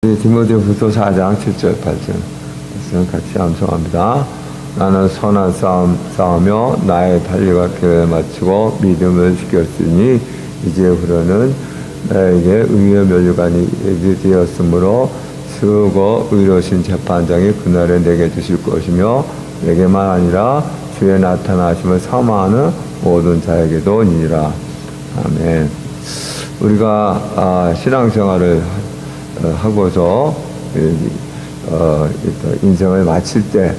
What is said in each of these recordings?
디모데후서 4장 7절 8절 말씀 같이 암송합니다. 나는 선한 싸움 싸우며 나의 달리가 교회 마치고 믿음을 지켰으니 이제 후로는 나에게 의의 면류관이 예비되었으므로 수고 의로신 재판장이 그날에 내게 주실 것이며 내게만 아니라 주의 나타나심을 사모하는 모든 자에게도 니라 아멘. 우리가 아, 신앙생활을 어, 하고서 이, 어, 이 인생을 마칠 때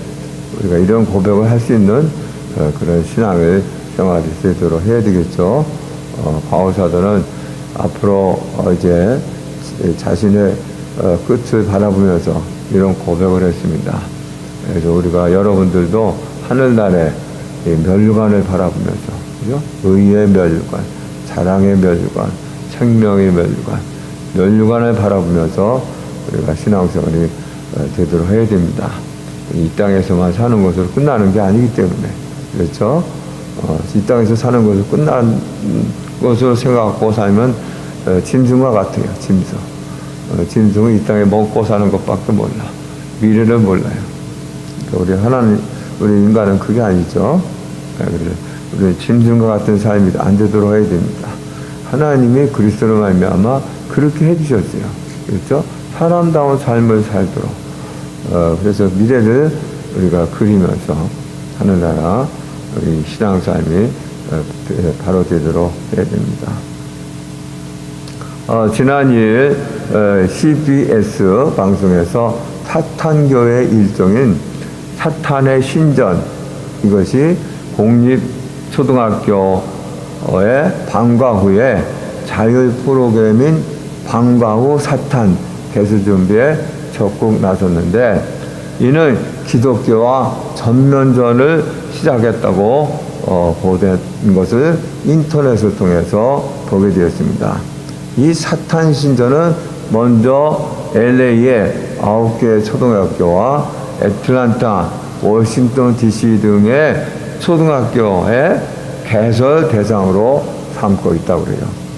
우리가 이런 고백을 할 수 있는 어, 그런 신앙을 생활이 되도록 해야 되겠죠. 어, 바오사들은 앞으로 어, 이제 자신의 어, 끝을 바라보면서 이런 고백을 했습니다. 그래서 우리가 여러분들도 하늘나라의 이 멸관을 바라보면서 그죠? 의의 멸관, 사랑의 멸관, 생명의 멸관, 멸관을 바라보면서 우리가 신앙생활이 어, 되도록 해야 됩니다. 이 땅에서만 사는 것으로 끝나는 게 아니기 때문에 그렇죠. 어, 이 땅에서 사는 것으로 끝난 것으로 생각하고 살면 어, 짐승과 같아요. 짐승. 어, 짐승은 이 땅에 먹고 사는 것밖에 몰라. 미래를 몰라요. 그러니까 우리 하나님, 우리 인간은 그게 아니죠. 네, 우리 짐승과 같은 삶이 안 되도록 해야 됩니다. 하나님이 그리스도로 말미암아 그렇게 해주셨어요. 그렇죠? 사람다운 삶을 살도록. 어, 그래서 미래를 우리가 그리면서 하늘나라 우리 신앙 삶이 어, 바로 되도록 해야 됩니다. 어, 지난 일 어, CBS 방송에서 사탄교회 일종인 사탄의 신전 이것이 공립초등학교의 방과 후에 자율 프로그램인 방과 후 사탄 개수 준비에 적극 나섰는데 이는 기독교와 전면전을 시작했다고 어, 보도된 것을 인터넷을 통해서 보게 되었습니다. 이 사탄 신전은 먼저 LA의 아홉 개 초등학교와 애틀란타, 워싱턴 DC 등의 초등학교의 개설 대상으로 삼고 있다고 그래요.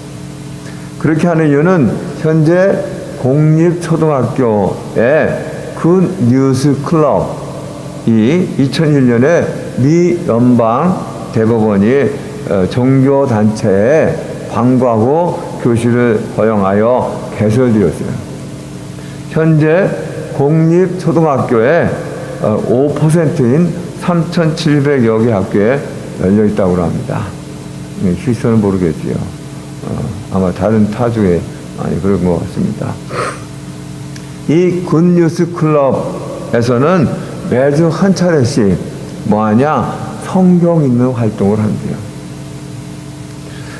그렇게 하는 이유는 현재 공립초등학교의 그 뉴스 클럽이 2001년에 미 연방 대법원이 어, 종교단체에 방과후 교실을 허용하여 개설되었어요. 현재 공립초등학교의 5%인 3,700여 개 학교에 열려 있다고 합니다. 실수는 모르겠지요. 어, 아마 다른 타주에 많이 그런 것 같습니다. 이 굿뉴스 클럽에서는 매주 한 차례씩 뭐하냐 성경 읽는 활동을 한대요.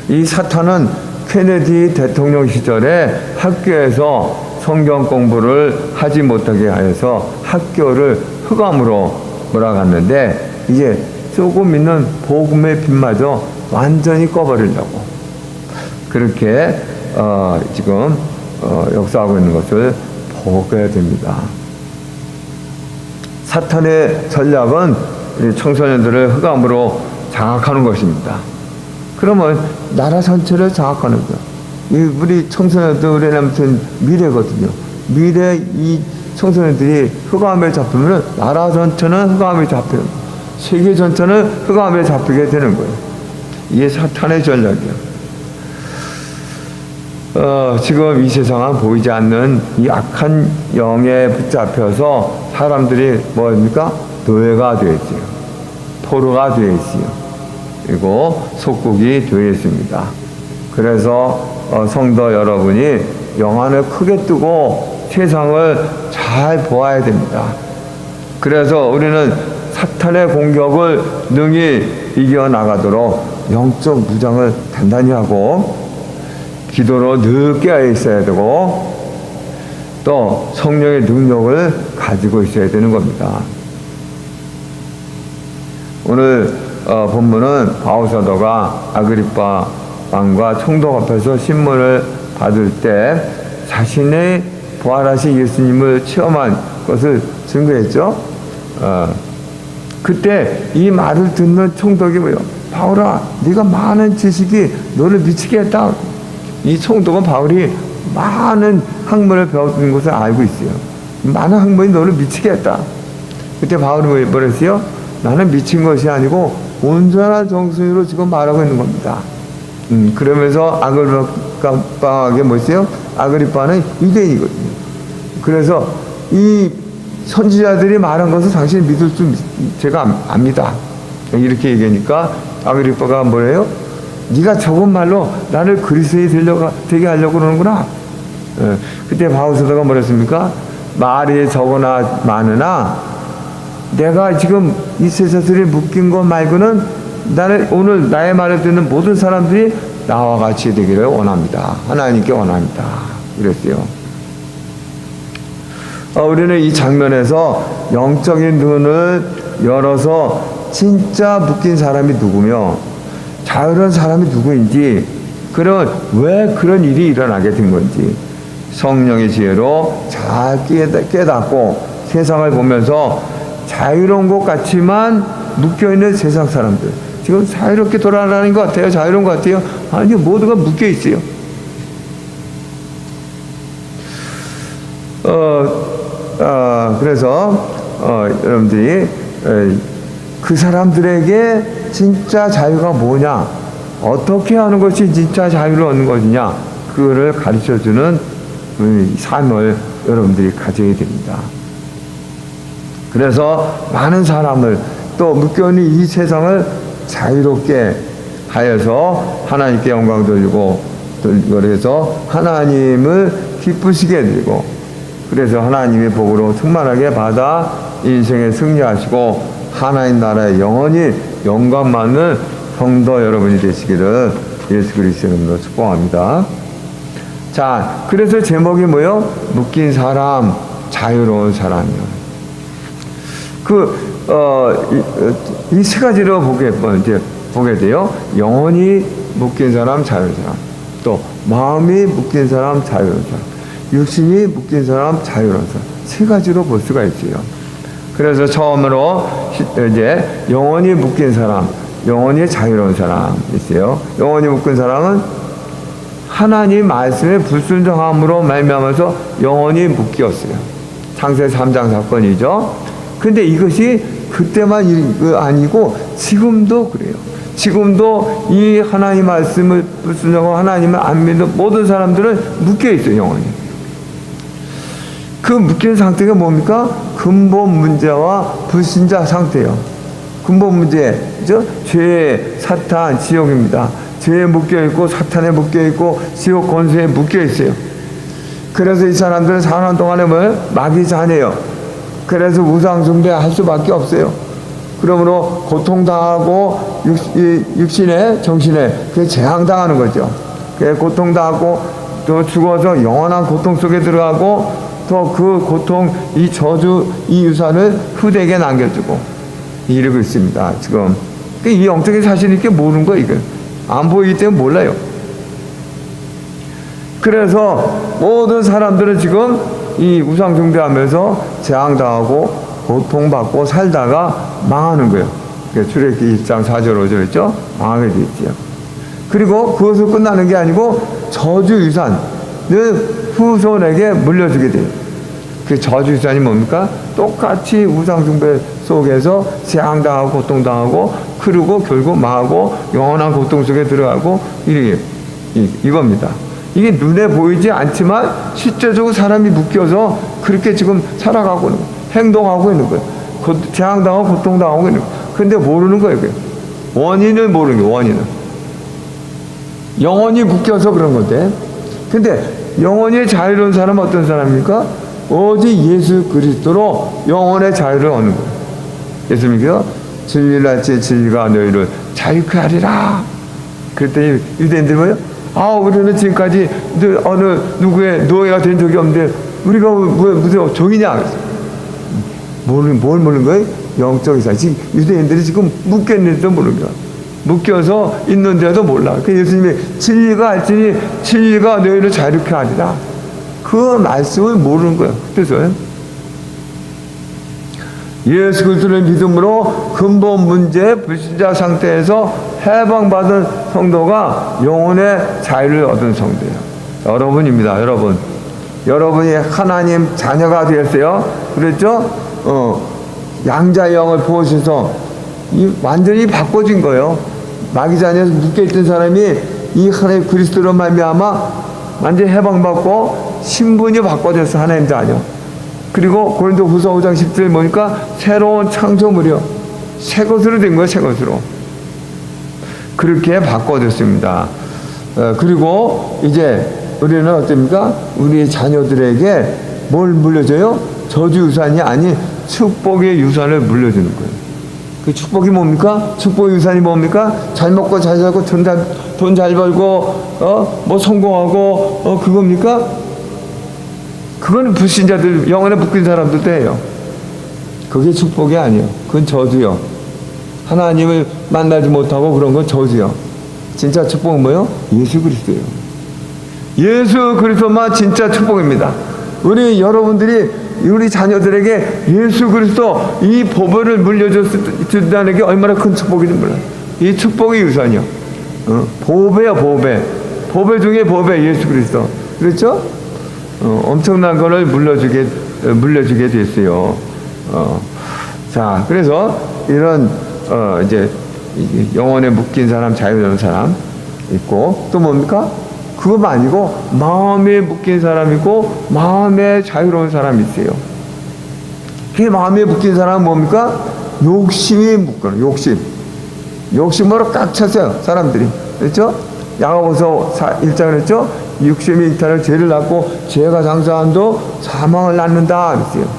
이 사탄은 케네디 대통령 시절에 학교에서 성경 공부를 하지 못하게 하여서 학교를 흑암으로 몰아갔는데 이제 조금 있는 복음의 빛마저 완전히 꺼버리려고 그렇게 어, 지금 어, 역사하고 있는 것을 보게 됩니다. 사탄의 전략은 청소년들을 흑암으로 장악하는 것입니다. 그러면 나라 전체를 장악하는. 이 우리 청소년들의 아무튼 미래거든요. 미래 이 청소년들이 흑암에 잡히면 나라 전체는 흑암에 잡혀요. 세계 전체는 흑암에 잡히게 되는 거예요. 이게 사탄의 전략이에요. 어, 지금 이 세상은 보이지 않는 이 악한 영에 붙잡혀서 사람들이 뭡니까? 노예가 있어요. 포로가 있어요. 그리고 속국이 되어 있습니다. 그래서 어, 성도 여러분이 영안을 크게 뜨고 세상을 잘 보아야 됩니다. 그래서 우리는 사탄의 공격을 능히 이겨나가도록 영적 무장을 단단히 하고 기도로 늘 깨어 있어야 되고 또 성령의 능력을 가지고 있어야 되는 겁니다. 오늘 어, 본문은 바오사도가 아그리파 왕과 총독 앞에서 신문을 받을 때 자신의 부활하신 예수님을 체험한 것을 증거했죠. 어, 그때 이 말을 듣는 총독이 뭐요? 바울아, 네가 많은 지식이 너를 미치게 했다. 이 총독은 바울이 많은 학문을 배웠던 것을 알고 있어요. 많은 학문이 너를 미치게 했다. 그때 바울이 뭐랬어요? 나는 미친 것이 아니고 온전한 정신으로 지금 말하고 있는 겁니다. 음, 그러면서 아그리빠에게 뭐였어요? 아그리빠는 유대인이거든요. 그래서 이 선지자들이 말한 것을 당신이 믿을 줄 제가 압- 압니다. 이렇게 얘기하니까 아그리빠가 뭐래요? 네가 적은 말로 나를 그리스도에 되려고 되게 하려고 그러는구나. 예, 그때 바울 사도가 뭐랬습니까? 말이 적으나 많으나 내가 지금 이 세상들이 묶인 것 말고는 나는 오늘 나의 말을 듣는 모든 사람들이 나와 같이 되기를 원합니다. 하나님께 원합니다. 그랬어요. 어, 우리는 이 장면에서 영적인 눈을 열어서 진짜 묶인 사람이 누구며 자유로운 사람이 누구인지 그런 왜 그런 일이 일어나게 된 건지 성령의 지혜로 잘 깨닫- 깨닫고 세상을 보면서 자유로운 것 같지만 묶여있는 세상 사람들. 지금 자유롭게 돌아다니는 것 같아요? 자유로운 것 같아요? 아니요 모두가 묶여 있어요. 어, 어, 그래서 어, 여러분들이 에, 그 사람들에게 진짜 자유가 뭐냐, 어떻게 하는 것이 진짜 자유를 얻는 것이냐, 그거를 가르쳐 주는 음, 삶을 여러분들이 가져야 됩니다. 그래서 많은 사람을 또 묶여있는 이 세상을 자유롭게 하여서 하나님께 영광 돌리고 그래서 하나님을 기쁘시게 해드리고 그래서 하나님의 복으로 충만하게 받아 인생에 승리하시고 하나님 나라의 영원히 영광 받는 성도 여러분이 되시기를 예수 그리스도의 이름으로 축복합니다. 자, 그래서 제목이 뭐요? 묶인 사람, 자유로운 사람이요. 그, 어, 이 세 가지로 보게, 뭐 이제 보게 돼요. 영혼이 묶인 사람, 자유로운 사람. 또, 마음이 묶인 사람, 자유로운 사람. 육신이 묶인 사람, 자유로운 사람. 세 가지로 볼 수가 있어요. 그래서 처음으로 시- 이제 영혼이 묶인 사람, 영혼이 자유로운 사람 있어요. 영혼이 묶인 사람은 하나님 말씀에 불순종함으로 말미암아서 영혼이 묶였어요. 창세 3장 사건이죠. 근데 이것이 그때만 일- 그 아니고 지금도 그래요. 지금도 이 하나님 말씀을 불순종하고 하나님을 안 믿는 모든 사람들은 묶여 있어요, 영혼이. 그 묶인 상태가 뭡니까? 근본 문제와 불신자 상태예요. 근본 문제, 죠 죄, 사탄, 지옥입니다. 죄에 묶여 있고 사탄에 묶여 있고 지옥 권세에 묶여 있어요. 그래서 이 사람들은 사는 동안에 뭘 마귀 자녀예요. 그래서 우상 숭배할 수밖에 없어요. 그러므로 고통당하고 육, 이 육신에 정신에 그 재앙당하는 거죠. 그 고통당하고 또 죽어서 영원한 고통 속에 들어가고 또그 고통 이 저주 이 유산을 후대에게 남겨주고 이러고 있습니다. 지금 그이 영적인 사실이 이렇게 모르는 거 이거 안 보이기 때문에 몰라요. 그래서 모든 사람들은 지금 이 우상 숭배하면서 재앙당하고 고통받고 살다가 망하는 거예요. 그러니까 출애굽기 1장 4절 5절 있죠? 망하게 돼 있죠. 그리고 그것을 끝나는 게 아니고 저주 유산을 후손에게 물려주게 돼요. 그 저주 유산이 뭡니까? 똑같이 우상 숭배 속에서 재앙당하고 고통당하고 그리고 결국 망하고 영원한 고통 속에 들어가고 이게 이- 이겁니다. 이게 눈에 보이지 않지만 실제적으로 사람이 묶여서 그렇게 지금 살아가고 있는 거예요. 행동하고 있는 거예요. 고- 재앙당하고 고통당하고 있는 거예요. 근데 모르는 거예요. 그게. 원인을 모르는 거예요. 원인을. 영원히 묶여서 그런 건데. 근데 영원히 자유로운 사람은 어떤 사람입니까? 오직 예수 그리스도로 영원의 자유를 얻는 거예요. 예수 믿겨 진리를 알지 진리가 너희를 자유케 하리라. 그랬더니 유대인들 뭐요? 아 우리는 지금까지 너- 어느 누구의 노예가 된 적이 없는데 우리가 뭐, 무슨 종이냐? 모르는 뭘 모르는 거예요? 영적 이사. 지금 유대인들이 지금 묶여 있는데도 모르는 거야. 묶여서 있는데도 몰라. 그 예수님이 진리가 알지니 진리가 너희를 자유케 하리라. 그 말씀을 모르는 거예요. 그래서 예수 그리스도를 믿음으로 근본 문제 불신자 상태에서 해방받은 성도가 영혼의 자유를 얻은 성도예요. 여러분입니다. 여러분. 여러분이 하나님 자녀가 되었어요. 그랬죠? 어, 양자의 영을 이 완전히 바꿔진 거예요. 마귀 자녀에서 묶여있던 사람이 이 하나님 그리스도로 말미암아 완전히 해방받고 신분이 바꿔졌어 하나님 자녀. 그리고 고린도 후서 5장 10절 보니까 새로운 창조물이요. 새 것으로 된 거예요, 새 것으로. 그렇게 바꿔줬습니다. 어, 그리고 이제 우리는 어떻습니까? 우리 자녀들에게 뭘 물려줘요? 저주 유산이 아닌 축복의 유산을 물려주는 거예요. 그 축복이 뭡니까? 축복의 유산이 뭡니까? 잘 먹고 잘 살고 돈 잘 돈 잘 벌고 어 뭐 성공하고 어 그겁니까? 그건 불신자들 영혼에 묶인 사람들도 해요. 그게 축복이 아니에요. 그건 저주요. 하나님을 만나지 못하고 그런 건 저주요. 진짜 축복은 뭐예요? 예수 그리스도예요. 예수 그리스도만 진짜 축복입니다. 우리 여러분들이 우리 자녀들에게 예수 그리스도 이 보배를 물려준다는 게 얼마나 큰 축복인지 몰라요. 이 축복의 유산이요. 어? 보배야 보배. 보배 중에 보배 예수 그리스도. 그렇죠? 어, 엄청난 거를 물려주게 어, 물려주게 됐어요. 어, 자, 그래서 이런 어, 이제 이 영혼에 묶인 사람, 자유로운 사람 있고 또 뭡니까? 그것만 아니고 마음에 묶인 사람이고 마음에 자유로운 사람이 있어요. 그 마음에 묶인 사람은 뭡니까? 욕심이 묶어요. 욕심. 욕심으로 꽉 찼어요. 사람들이. 그렇죠? 야고보서 1장 그랬죠? 욕심이 이탈을 죄를 낳고 죄가 장사한 도 사망을 낳는다 그랬어요.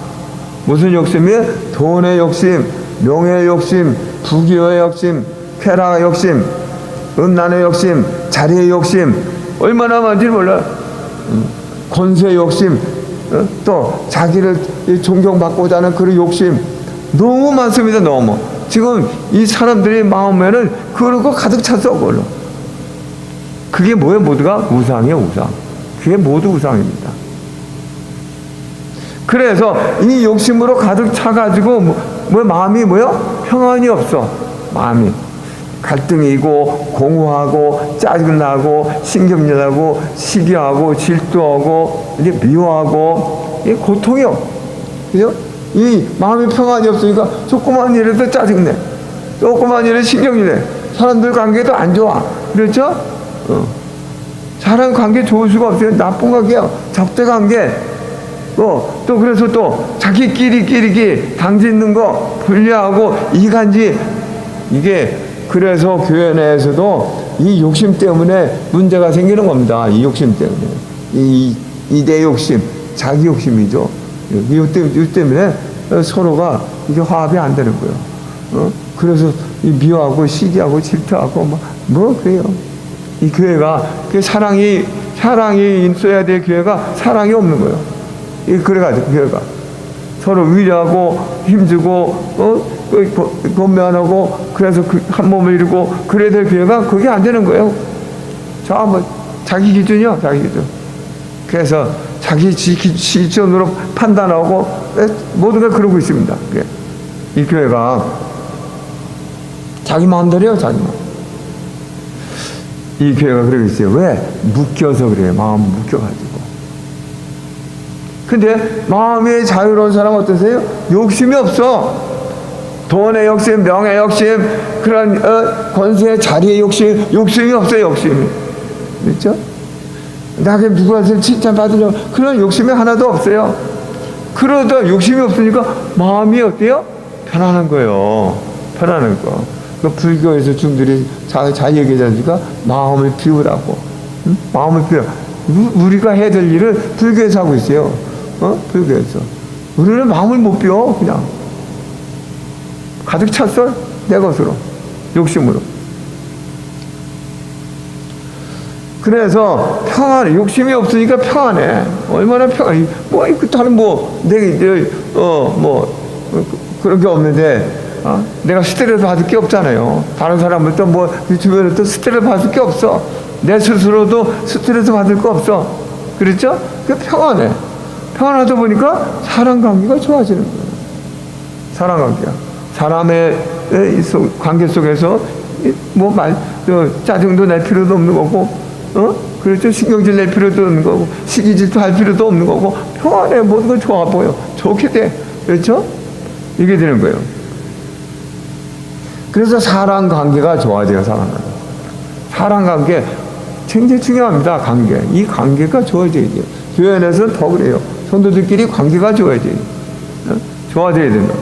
무슨 욕심이에요? 돈의 욕심, 명예의 욕심, 부귀의 욕심, 쾌락의 욕심, 음란의 욕심, 자리의 욕심 얼마나 많은지 몰라. 음, 권세의 욕심, 어? 또 자기를 이 존경받고자 하는 그런 욕심 너무 많습니다. 너무. 지금 이 사람들의 마음에는 그런 거 가득 찼어. 그걸로. 그게 뭐예요? 모두가 우상이에요. 우상. 그게 모두 우상입니다. 그래서 이 욕심으로 가득 차가지고 뭐, 뭐 마음이 뭐요? 평안이 없어. 마음이 갈등이고 공허하고 짜증나고 신경질나고 시기하고 질투하고 이제 미워하고 이 고통이요. 그죠? 이 마음이 평안이 없으니까 조그만 일에도 짜증내. 조그만 일에 신경질내. 사람들 관계도 안 좋아. 그렇죠? 어. 사람 관계 좋을 수가 없어요. 나쁜 관계요. 적대 관계. 어, 또 그래서 또 자기끼리 끼리기 당짓는 거 분리하고 이간질 이게 그래서 교회 내에서도 이 욕심 때문에 문제가 생기는 겁니다. 이 욕심 때문에 이 이대 욕심, 자기 욕심이죠. 이 때문에, 서로가 이게 화합이 안 되는 거예요. 어? 그래서 이 미워하고 시기하고 질투하고 뭐, 뭐 그래요. 이 교회가 그 사랑이 사랑이 있어야 될 교회가 사랑이 없는 거예요. 이 그래가지고 교회가 서로 위로하고 힘주고 어 건면하고 그래서 그 한 몸을 이루고 그래야 될 교회가 그게 안 되는 거예요. 저 한번 자기 기준이요, 자기 기준. 그래서 자기 기준으로 판단하고 에, 모든 걸 그러고 있습니다. 이 교회가 자기 마음대로요, 자기 마음. 이 교회가 그러고 있어요. 왜? 묶여서 그래요. 마음 묶여가지고. 근데 마음이 자유로운 사람 어떠세요? 욕심이 없어. 돈의 욕심, 명예 욕심, 그런 어, 권세, 자리의 욕심, 욕심이 없어요. 욕심이. 그렇죠? 나게 누구한테 칭찬 받으려고 그런 욕심이 하나도 없어요. 그러다 욕심이 없으니까 마음이 어때요? 편안한 거예요. 편안한 거. 그 불교에서 중들이 자, 잘 얘기하지 않습니까? 마음을 비우라고. 응? 마음을. 우- 우리가 해야 될 일을 불교에서 하고 있어요. 어? 불교에서. 우리는 마음을 못 비워, 그냥. 가득 찼어? 내 것으로. 욕심으로. 그래서 평안해. 욕심이 없으니까 평안해. 얼마나 평안해. 뭐, 그 다른 뭐, 내, 내, 어, 뭐, 어, 그- 그런 게 없는데, 어? 내가 스트레스 받을 게 없잖아요. 다른 사람은 또 뭐, 또 스트레스 받을 게 없어. 내 스스로도 스트레스 받을 거 없어. 그렇죠? 그 평안해. 평안하다 보니까 사람 관계가 좋아지는 거예요. 사람 관계야. 사람의 관계 속에서 뭐 말, 저 짜증도 낼 필요도 없는 거고, 어? 그렇죠? 신경질 낼 필요도 없는 거고, 시기질도 할 필요도 없는 거고, 평안해. 모든 건 좋아 보여. 좋게 돼. 그렇죠? 이게 되는 거예요. 그래서 사람 관계가 좋아져요, 사람 관계. 사람 관계 굉장히 중요합니다, 관계. 이 관계가 좋아져야 돼요. 교회 안에서는 더 그래요. 성도들끼리 관계가 좋아져야 돼요. 어? 좋아져야 된다.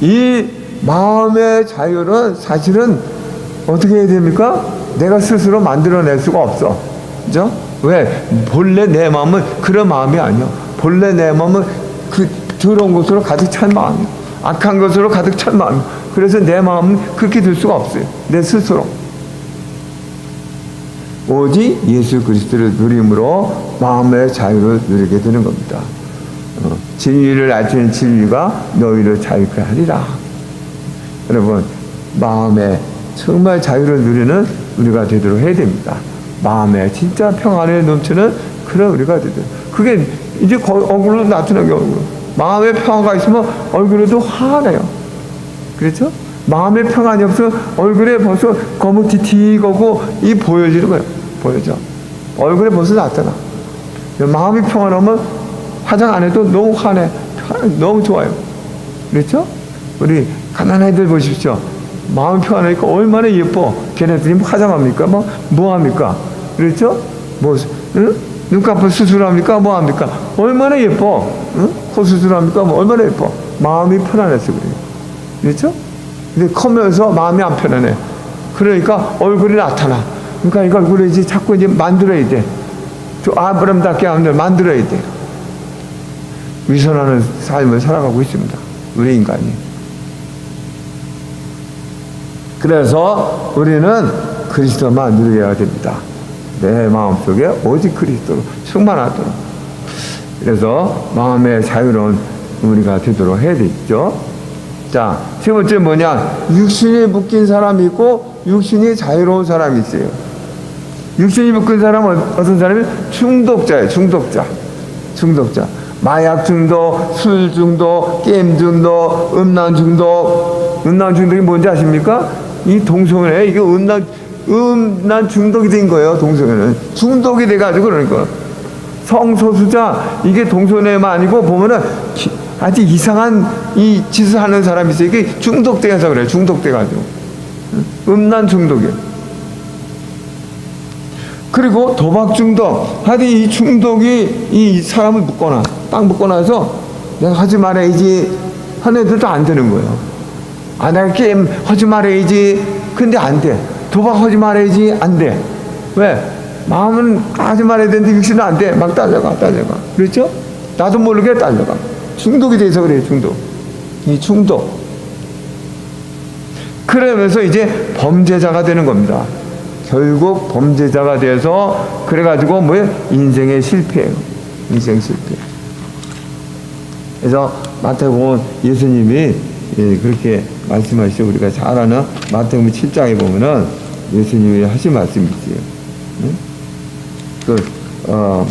이 마음의 자유는 사실은 어떻게 해야 됩니까? 내가 스스로 만들어낼 수가 없어. 그죠? 왜? 본래 내 마음은 그런 마음이 아니야. 본래 내 마음은 그 더러운 것으로 가득 찬 마음이야. 악한 것으로 가득 찬 마음이야. 그래서 내 마음은 그렇게 될 수가 없어요. 내 스스로. 오직 예수 그리스도를 누림으로 마음의 자유를 누리게 되는 겁니다. 어, 진리를 알지는 진리가 너희를 자유케 하리라. 여러분 마음에 정말 자유를 누리는 우리가 되도록 해야 됩니다. 마음에 진짜 평안에 넘치는 그런 우리가 되도록. 그게 이제 거- 얼굴로 게 얼굴. 마음에 평화가 있으면 얼굴에도 화가 나요. 그렇죠? 마음의 평안이 없어 얼굴에 벌써 거무튀튀거고 이 보여지는 거예요. 보여져. 얼굴에 벌써 나타나. 마음이 평안하면 화장 안 해도 너무. 평안, 너무 좋아요. 그렇죠? 우리 가난한 애들 보십시오. 마음 평안하니까 얼마나 예뻐. 걔네들이 뭐 화장합니까? 뭐, 뭐 합니까? 그렇죠? 뭐, 응? 눈꺼풀 수술합니까? 뭐 합니까? 얼마나 예뻐. 응? 코 수술합니까? 뭐 얼마나 예뻐. 마음이 편안해서 그래요. 그렇죠? 근데 커면서 마음이 안 편안해. 그러니까 얼굴이 나타나. 그러니까 이거 얼굴을 이제 자꾸 이제 만들어야 돼. 저 아브람답게 하면 만들어야 돼. 위선하는 삶을 살아가고 있습니다. 우리 인간이. 그래서 우리는 그리스도만 누려야 됩니다. 내 마음속에 오직 그리스도로 충만하도록. 그래서 마음의 자유로운 우리가 되도록 해야 되죠. 자, 세 번째 뭐냐? 육신이 묶인 사람이 있고 육신이 자유로운 사람이 있어요. 육신이 묶인 사람은 어떤 사람이 중독자예요. 중독자. 중독자. 마약 중독, 술 중독, 게임 중독, 음란 중독. 음란 중독이 뭔지 아십니까? 이 동성애 이게 음란 음란 중독이 된 거예요. 동성애는 중독이 돼 가지고 그러니까 성소수자 이게 동성애만 아니고 보면은 기- 아주 이상한 이 짓을 하는 사람이 있어요. 이게 중독돼서 그래요. 중독돼가지고 음란 중독이에요. 그리고 도박 중독. 하여튼 이 중독이 이 사람을 묶거나 딱 묶어놔서 내가 하지 말아야지 하는 애들도 안 되는 거예요. 아, 내가 게임 하지 말아야지. 근데 안 돼. 도박 하지 말아야지. 안 돼. 왜? 마음은 하지 말아야 되는데 육신은 안 돼. 막 딸려가, 딸려가. 그렇죠? 나도 모르게 딸려가. 중독이 돼서 그래요, 중독. 이 중독. 그러면서 이제 범죄자가 되는 겁니다. 결국 범죄자가 돼서 그래가지고 뭐예요? 인생의 실패예요. 인생 실패. 그래서 마태복음 예수님이 예, 그렇게 말씀하시죠. 우리가 잘 아는 마태복음 7장에 보면은 예수님이 하신 말씀이 있어요. 응? 그, 어,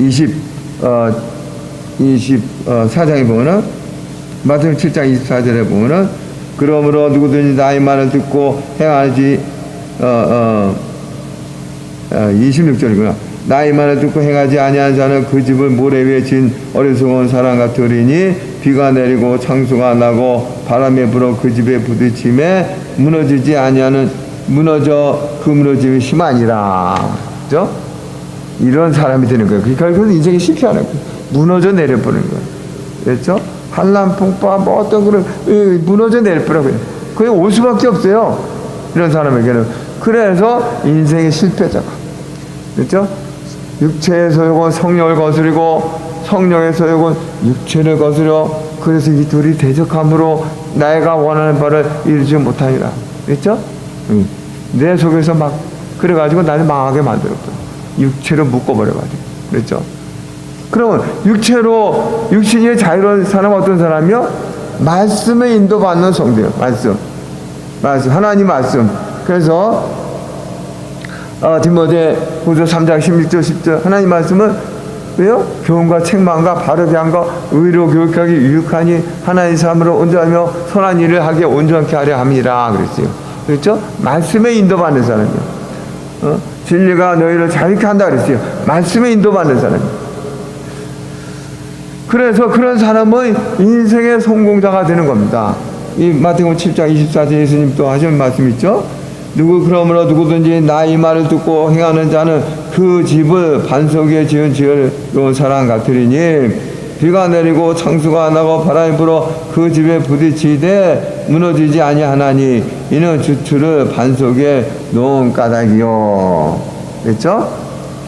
20, 어, 24장에 보면은 마태복음 7장 24절에 보면은 그러므로 누구든지 나의 말을 듣고 행하지 어, 어, 어, 26절이구나. 나의 말을 듣고 행하지 아니한 자는 그 집을 모래 위에 진 어리석은 사람 같으리니 비가 내리고 창수가 나고 바람에 불어 그 집에 부딪힘에 무너지지 아니하는 무너져 그 무너짐이 심하니라. 그죠? 이런 사람이 되는 거예요. 그러니까 결국은 인생이 실패하는 거예요. 무너져 내려버리는 거예요. 그렇죠? 한란 풍파 뭐 어떤 그런 이, 무너져 내려버려요. 그게 올 수밖에 없어요. 이런 사람에게는. 그래서 인생의 실패자가. 그렇죠? 육체의 소욕은 성령을 거스리고 성령의 소욕은 육체를 거스려 그래서 이 둘이 대적함으로 내가 원하는 바를 이루지 못하리라. 그렇죠? 응. 내 속에서 막 그래가지고 나를 망하게 만들었거든. 육체로 묶어버려가지고. 그렇죠? 그러면 육체로 육신이 자유로운 사람은 어떤 사람이요? 말씀에 인도받는 성도예요. 말씀. 말씀. 하나님 말씀. 그래서 어, 디모데 후서 3장 16절 10절 하나님 말씀은 왜요? 교훈과 책망과 바르게 한거 의로 교육하기 유익하니 하나님 삶으로 온전하며 선한 일을 하게 온전케 하려 함이라 그랬어요. 그렇죠? 말씀에 인도받는 사람이요. 어? 진리가 너희를 자유케 한다 그랬어요. 말씀에 인도받는 사람. 그래서 그런 사람은 인생의 성공자가 되는 겁니다. 이 마태복음 7장 24절 예수님 또 하신 말씀 있죠? 누구 그러므로 누구든지 나 이 말을 듣고 행하는 자는 그 집을 반석에 지은 지혜로운 사람 같으리니 비가 내리고 창수가 나고 바람이 불어 그 집에 부딪히되 무너지지 아니하나니 이는 주추를 반석에 놓은 까닭이요. 그렇죠?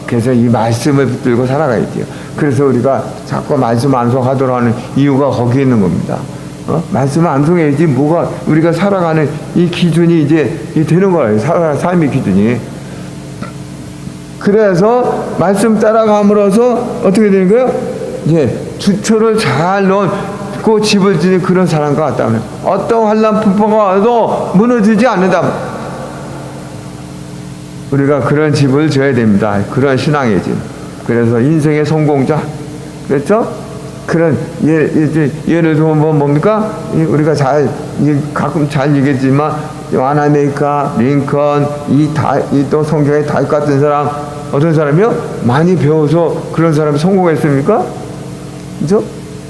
그래서 이 말씀을 붙들고 살아가야 돼요. 그래서 우리가 자꾸 말씀 안송하도록 하는 이유가 거기에 있는 겁니다. 어? 말씀 안송해야지 뭐가 우리가 살아가는 이 기준이 이제 이 되는 거예요. 살아 삶의 기준이. 그래서 말씀 따라감으로써 어떻게 되는 거예요? 이제 주초를 잘 넣 고 집을 지는 그런 사람과 같다면 어떤 환란 풍파가 와도 무너지지 않는다. 우리가 그런 집을 지어야 됩니다. 그런 신앙의 집. 그래서 인생의 성공자. 그렇죠? 그런 예, 예, 예를 들면 뭐 뭡니까? 이 우리가 잘이 가끔 잘 얘기했지만 와나메이카, 링컨, 이다이또 성경의 다윗 같은 사람 어떤 사람이요? 많이 배워서 그런 사람이 성공했습니까? 그죠?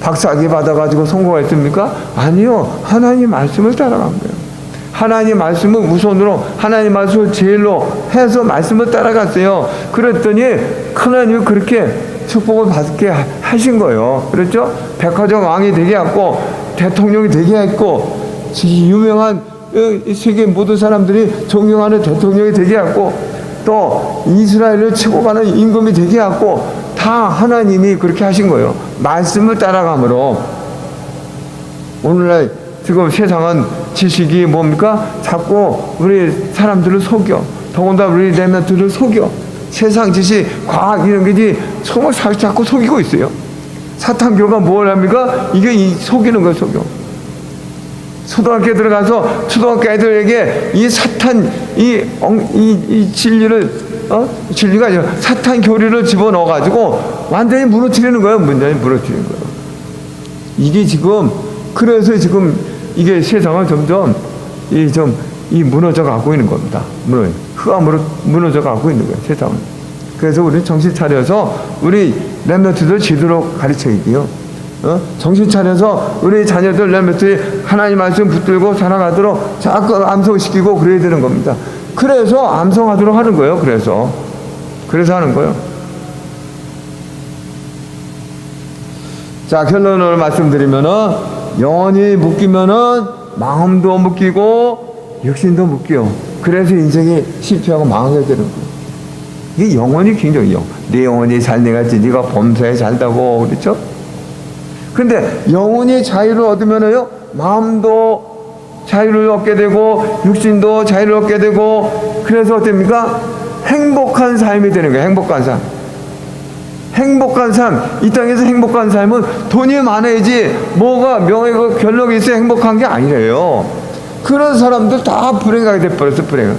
박사학위 받아가지고 성공했습니까? 아니요. 하나님 말씀을 따라간 거예요. 하나님 말씀을 우선으로 하나님 말씀을 제일로 해서 말씀을 따라갔어요. 그랬더니 하나님이 그렇게 축복을 받게 하신 거예요. 그렇죠? 백화점 왕이 되게 했고 대통령이 되게 했고 유명한 어, 세계 모든 사람들이 존경하는 대통령이 되게 했고 또 이스라엘을 치고 가는 임금이 되게 했고 다 하나님이 그렇게 하신 거예요. 말씀을 따라감으로 오늘날 지금 세상은 지식이 뭡니까? 자꾸 우리 사람들을 속여. 더군다나 우리 내면들을 속여. 세상 지식, 과학 이런 게지 정말 자꾸 속이고 있어요. 사탄교가 뭘 합니까? 이게 이 속이는 거 속여. 초등학교 들어가서 초등학교 애들에게 이 사탄 이, 엉, 이, 이 진리를 어? 진리가 아니라 사탄 교리를 집어넣어 가지고 완전히 무너뜨리는 거예요. 완전히 무너뜨리는 거예요. 이게 지금 그래서 지금 이게 세상은 점점 이 좀 이 무너져 가고 있는 겁니다. 무너 흑암으로 무너져 가고 있는 거예요. 세상은. 그래서 우리 정신 차려서 우리 렘너트들 제대로 가르쳐야 돼요. 어? 정신 차려서 우리 자녀들 렘너트들이 하나님 말씀 붙들고 살아가도록 자꾸 암송시키고 그래야 되는 겁니다. 그래서 암송하도록 하는 거예요. 그래서 그래서 하는 거예요. 자 결론을 말씀드리면은 영혼이 묶이면은 마음도 묶이고 육신도 묶여. 그래서 인생이 실패하고 망하게 되는 거예요. 이게 영혼이 굉장히 영. 내 영혼이 잘 내가지 네가 범사에 잘다고 그렇죠? 근데 영혼이 자유를 얻으면요 마음도 자유를 얻게 되고 육신도 자유를 얻게 되고 그래서 어떻습니까? 행복한 삶이 되는 거예요. 행복한 삶. 행복한 삶, 이 땅에서 행복한 삶은 돈이 많아야지 뭐가 명예가 결력이 있어 행복한 게 아니래요. 그런 사람들 다 불행하게 돼버렸어, 불행.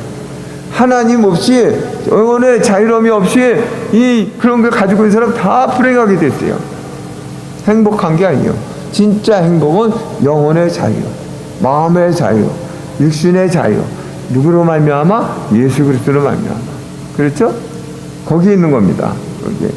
하나님 없이 영혼의 자유로움이 없이 이 그런 걸 가지고 있는 사람 다 불행하게 됐어요. 행복한 게 아니에요. 진짜 행복은 영혼의 자유, 마음의 자유, 육신의 자유. 누구로 말미암아? 예수 그리스도로 말미암아. 그렇죠? 거기 있는 겁니다. 거기.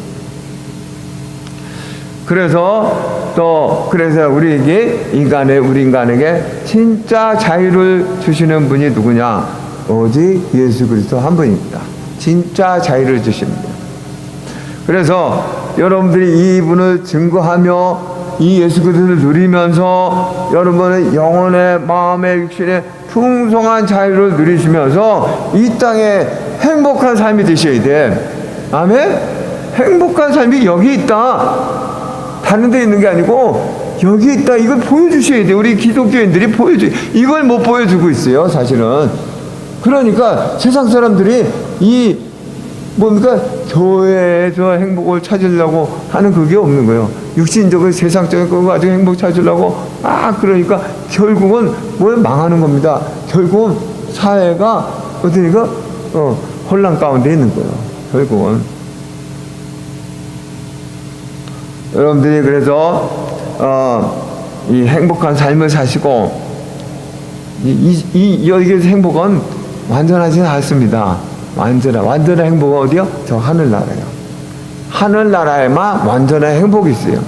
그래서 또 그래서 우리에게 인간의 우리 인간에게 진짜 자유를 주시는 분이 누구냐? 오직 예수 그리스도 한 분입니다. 진짜 자유를 주십니다. 그래서 여러분들이 이분을 증거하며 이 예수 그리스도를 누리면서 여러분의 영혼의 마음의 육신의 풍성한 자유를 누리시면서 이 땅에 행복한 삶이 되셔야 돼. 아멘? 행복한 삶이 여기 있다. 다른 데 있는 게 아니고 여기 있다. 이걸 보여주셔야 돼. 우리 기독교인들이 보여줘. 이걸 못 보여주고 있어요. 사실은. 그러니까 세상 사람들이 이 뭡니까 교회에서 행복을 찾으려고 하는 그게 없는 거예요. 육신적인 세상적인 거 가지고 행복 찾으려고 아 그러니까 결국은 뭘 망하는 겁니다. 결국은 사회가 어디니까 어, 혼란 가운데 있는 거예요. 결국은 여러분들이 그래서 어, 이 행복한 삶을 사시고 이, 이, 이 여기에서 행복은 완전하지는 않습니다. 완전한 완전한 행복은 어디요? 저 하늘나라요. 하늘나라에만 완전한 행복이 있어요.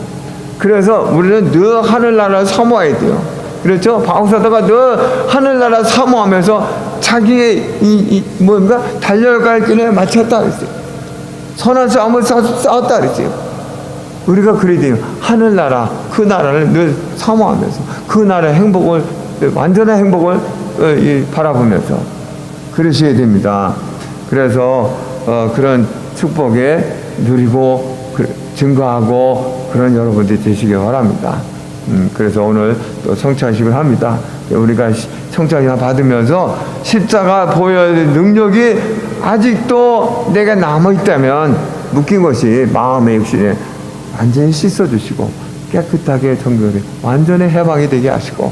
그래서 우리는 늘 하늘나라를 사모해야 돼요. 그렇죠? 바울사도가 늘 하늘나라 사모하면서 자기의 이, 이 뭔가 달려갈 길에 마쳤다 그랬어요. 선한 싸움을 싸, 싸웠다 그랬어요. 우리가 그래야 돼요. 하늘나라 그 나라를 늘 사모하면서 그 나라의 행복을 완전한 행복을 어, 이, 바라보면서 그러셔야 됩니다. 그래서 어, 그런 축복에 누리고 그, 증거하고 그런 여러분들이 되시길 바랍니다. 음, 그래서 오늘 또 성찬식을 합니다. 우리가 시- 성찬이나 받으면서 십자가 보여야 될 능력이 아직도 내가 남아 있다면 묶인 것이 마음의 육신에 완전히 씻어주시고 깨끗하게 정결히 완전히 해방이 되게 하시고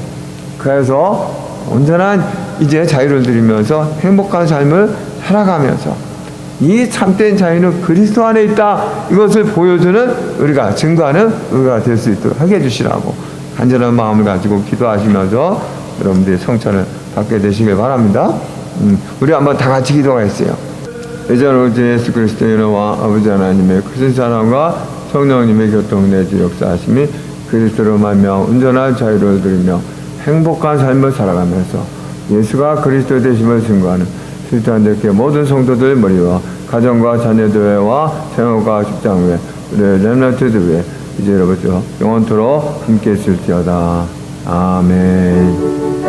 그래서 온전한 이제 자유를 드리면서 행복한 삶을 살아가면서 이 참된 자유는 그리스도 안에 있다 이것을 보여주는 우리가 증거하는 우리가 될 수 있도록 하게 해주시라고 간절한 마음을 가지고 기도하시면서 여러분들의 성찬을 받게 되시길 바랍니다. 음, 우리 한번 다 같이 기도하겠어요. 예전 우리 예수 그리스도의 이름과 아버지 하나님의 크신 사랑과 성령님의 교통 내주 역사하심이 그리스도로 말며 온전한 자유를 누리며 행복한 삶을 살아가면서 예수가 그리스도 되심을 증거하는 실탄들께 모든 성도들 머리와 가정과 자녀들과 생업과 직장 외 우리 렘넌트들 외 이제 여러분 영원토록 함께 있을지어다. 아멘